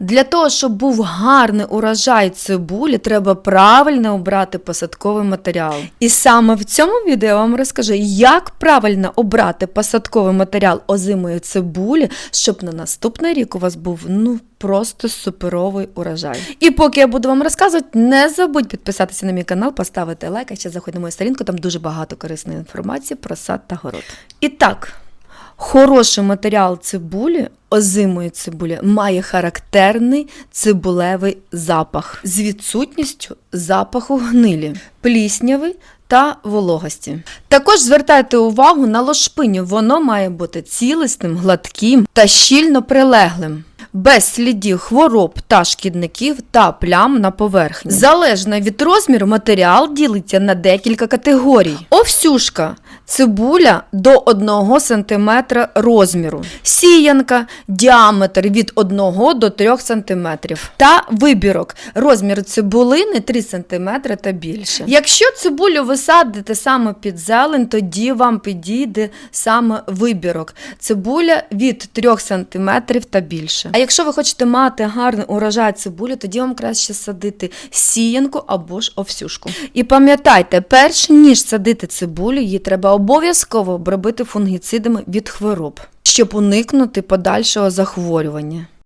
Для того, щоб був гарний урожай цибулі, треба правильно обрати посадковий матеріал. І саме в цьому відео я вам розкажу, як правильно обрати посадковий матеріал озимої цибулі, щоб на наступний рік у вас був ну просто суперовий урожай. І поки я буду вам розказувати, не забудь підписатися на мій канал, поставити лайк, а ще заходь на мою сторінку, там дуже багато корисної інформації про сад та город. І так. Хороший матеріал цибулі, озимої цибулі, має характерний цибулевий запах з відсутністю запаху гнилі, плісняви та вологості. Також звертайте увагу на лошпиню, воно має бути цілісним, гладким та щільно прилеглим. Без слідів хвороб та шкідників та плям на поверхні. Залежно від розміру, матеріал ділиться на декілька категорій. Овсюшка цибуля до 1 см розміру. Сіянка діаметр від 1 до 3 см. Та вибірок розмір цибулини 3 см та більше. Якщо цибулю ви садите саме під зелень, тоді вам підійде саме вибірок. Цибуля від 3 см та більше. А якщо ви хочете мати гарний урожай цибулі, тоді вам краще садити сіянку або ж овсюшку. І пам'ятайте, перш ніж садити цибулю, її треба обов'язково обробити фунгіцидами від хвороб, щоб уникнути подальшого захворювання.